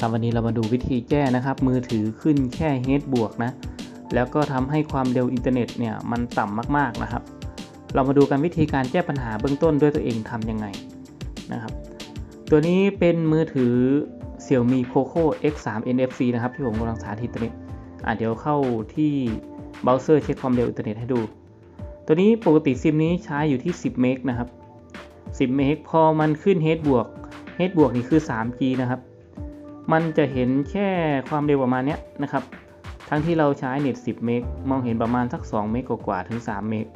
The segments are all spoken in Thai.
ครับวันนี้เรามาดูวิธีแก้นะครับ มือถือขึ้นแค่ H บวกนะ แล้วก็ทำให้ความเร็วอินเทอร์เน็ตเนี่ยมันต่ำมากๆนะครับ เรามาดูกันวิธีการแก้ปัญหาเบื้องต้นด้วยตัวเองทำยังไงนะครับ ตัวนี้เป็นมือถือ Xiaomi Poco X3 NFC นะครับ ที่ผมกำลังสาธิตตัวนี้อะเดี๋ยวเข้าที่เบราว์เซอร์เช็คความเร็วอินเทอร์เน็ตให้ดู ตัวนี้ปกติซิมนี้ใช้อยู่ที่ 10 เมกนะครับ 10 เมกพอมันขึ้น H บวก H บวกนี่คือ 3G นะครับ มันจะเห็นแค่ความเร็วประมาณเนี้ยนะครับ ทั้งที่เราใช้เน็ต 10 เมก มองเห็นประมาณสัก 2 เมกกว่าๆถึง 3 เมก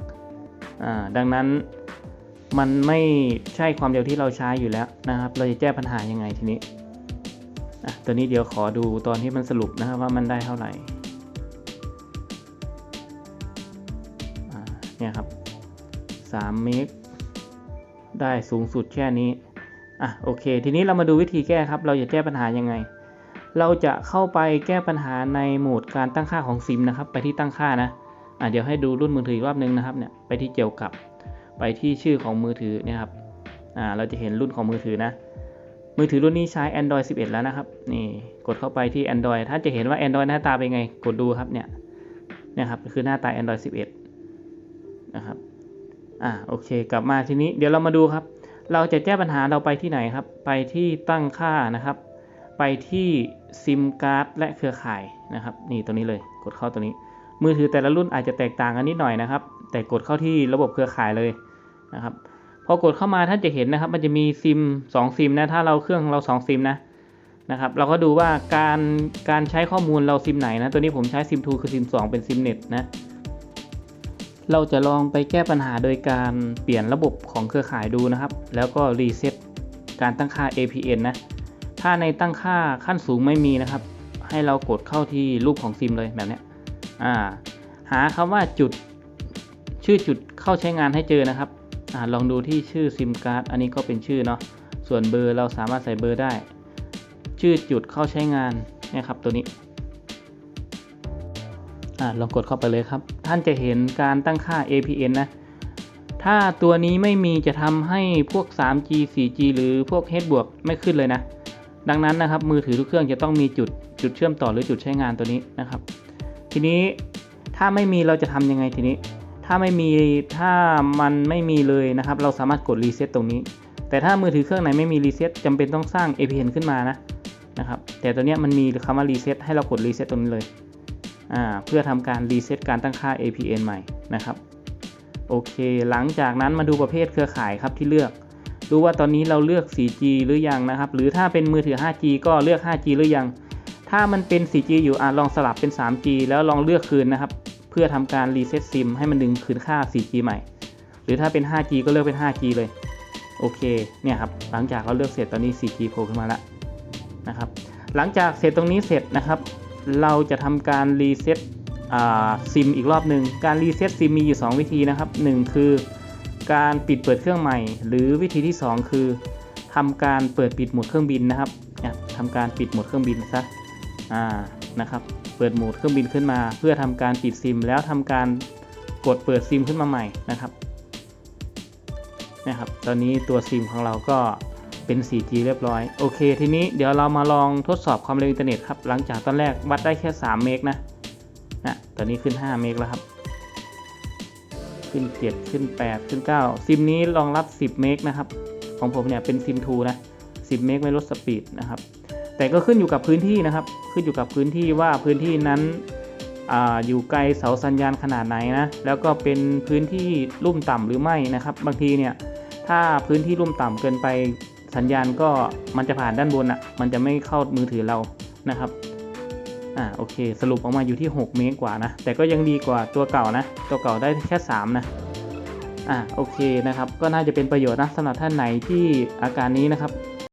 อ่าดังนั้นมันไม่ใช่ความเร็วที่เราใช้อยู่แล้วนะครับ เราจะแก้ปัญหายังไงทีนี้อะตัวนี้เดี๋ยวขอดูตอนที่มันสรุปนะครับว่ามันได้เท่าไหร่อ่าเนี่ยครับ3เมกได้สูงสุดแค่นี้ อะโอเค ทีนี้เรามาดูวิธีแก้ครับ เราจะแก้ปัญหายังไง เราจะเข้าไปแก้ปัญหาในโหมดการตั้งค่าของซิมนะครับ ไปที่ตั้งค่านะอะเดี๋ยวให้ดูรุ่นมือถืออีกรอบนึงนะครับเนี่ยไปที่เกี่ยวกับไปที่ชื่อของมือถือเนี่ยครับอ่าเราจะเห็นรุ่นของมือถือนะ มือถือรุ่นนี้ใช้ Android 11 แล้วนะครับนี่กดเข้าไปที่ Android ถ้าจะเห็นว่า Android หน้าตาเป็นไง กดดูครับเนี่ยนี่ครับคือหน้าตา Android 11 นะครับอ่าโอเค กลับมาทีนี้เดี๋ยวเรามาดูครับ เราจะแก้ปัญหาเราไปที่ไหนครับ ไปที่ตั้งค่านะครับ ไปที่ซิมการ์ดและเครือข่ายนะครับ นี่ตัวนี้เลย กดเข้าตัวนี้ มือถือแต่ละรุ่นอาจจะแตกต่างกันนิดหน่อยนะครับ แต่กดเข้าที่ระบบเครือข่ายเลยนะครับ พอกดเข้ามาท่านจะเห็นนะครับ มันจะมีซิม2ซิมนะ ถ้าเราเครื่องเรา2ซิมนะนะครับ เราก็ดูว่าการการใช้ข้อมูลเราซิมไหนนะ ตัวนี้ผมใช้ซิม2คือซิม2เป็นซิมเน็ตนะ เราจะลองไปแก้ปัญหาโดยการเปลี่ยนระบบของเครือข่ายดูนะครับ แล้วก็รีเซ็ตการตั้งค่า APN นะ ถ้าในตั้งค่าขั้นสูงไม่มีนะครับ ให้เรากดเข้าที่รูปของซิมเลยแบบนี้อ่า หาคำว่าจุดชื่อจุดเข้าใช้งานให้เจอนะครับอ่าลองดูที่ชื่อซิมการ์ดอันนี้ก็เป็นชื่อเนาะ ส่วนเบอร์เราสามารถใส่เบอร์ได้ ชื่อจุดเข้าใช้งานนี่ครับตัวนี้ ลองกดเข้าไปเลยครับ ท่านจะเห็นการตั้งค่า APN นะ ถ้าตัวนี้ไม่มีจะทำให้พวก 3G 4G หรือพวก H บวกไม่ขึ้นเลยนะ ดังนั้นนะครับมือถือทุกเครื่องจะต้องมีจุดจุดเชื่อมต่อหรือจุดใช้งานตัวนี้นะครับ ทีนี้ถ้าไม่มีเราจะทำยังไงทีนี้ ถ้าไม่มีถ้ามันไม่มีเลยนะครับ เราสามารถกดรีเซ็ตตรงนี้ แต่ถ้ามือถือเครื่องไหนไม่มีรีเซ็ตจำเป็นต้องสร้าง APN ขึ้นมานะนะครับ แต่ตัวนี้มันมีคำว่ารีเซ็ตให้เรากดรีเซ็ตตรงนี้เลย เพื่อทำการรีเซ็ตการตั้งค่า APN ใหม่นะครับโอเค หลังจากนั้นมาดูประเภทเครือข่ายครับที่เลือก ดูว่าตอนนี้เราเลือก 4G หรือยังนะครับ หรือถ้าเป็นมือถือ 5G ก็เลือก 5G หรือยัง ถ้ามันเป็น 4G อยู่อะลองสลับเป็น 3G แล้วลองเลือกคืนนะครับ เพื่อทำการรีเซ็ตซิมให้มันดึงคืนค่า 4G ใหม่ หรือถ้าเป็น 5G ก็เลือกเป็น 5G เลย โอเค เนี่ยครับ หลังจากเราเลือกเสร็จตอนนี้ 4G โผล่ขึ้นมาแล้วนะครับ หลังจากเสร็จตรงนี้เสร็จนะครับ เราจะทำการรีเซ็ตซิมอีกรอบหนึ่งการรีเซ็ตซิมมีอยู่ 2 วิธีนะครับ 1 คือการปิดเปิดเครื่องใหม่ หรือวิธีที่ 2 คือทำการเปิดปิดโหมดเครื่องบินนะครับทำการปิดโหมดเครื่องบินซะนะครับเปิดโหมดเครื่องบินขึ้นมา เพื่อทำการปิดซิม แล้วทำการกดเปิดซิมขึ้นมาใหม่นะครับนะครับ ตอนนี้ตัวซิมของเราก็ เป็น 4G เรียบร้อย โอเค ทีนี้เดี๋ยวเรามาลองทดสอบความเร็วอินเทอร์เน็ตครับ หลังจากตอนแรกวัดได้แค่ 3 เมกนะนะตอนนี้ขึ้น 5 เมกแล้วครับ ขึ้น 7 ขึ้น 8 ขึ้น 9 ซิมนี้รองรับ 10 เมกนะครับ ของผมเนี่ยเป็นซิม2นะ 10 เมกไม่ลดสปีดนะครับ แต่ก็ขึ้นอยู่กับพื้นที่นะครับ ขึ้นอยู่กับพื้นที่ว่าพื้นที่นั้นอาอยู่ไกลเสาสัญญาณขนาดไหนนะ แล้วก็เป็นพื้นที่ลุ่มต่ำหรือไม่นะครับ บางทีเนี่ย ถ้าพื้นที่ลุ่มต่ำเกินไป สัญญาณก็มันจะผ่านด้านบนอะ มันจะไม่เข้ามือถือเรานะครับ อ่าโอเค สรุปออกมาอยู่ที่ 6 เมกกว่านะ แต่ก็ยังดีกว่าตัวเก่านะ ตัวเก่าได้แค่ 3 นะ อ่าโอเคนะครับ ก็น่าจะเป็นประโยชน์นะสำหรับท่านไหนที่อาการนี้นะครับ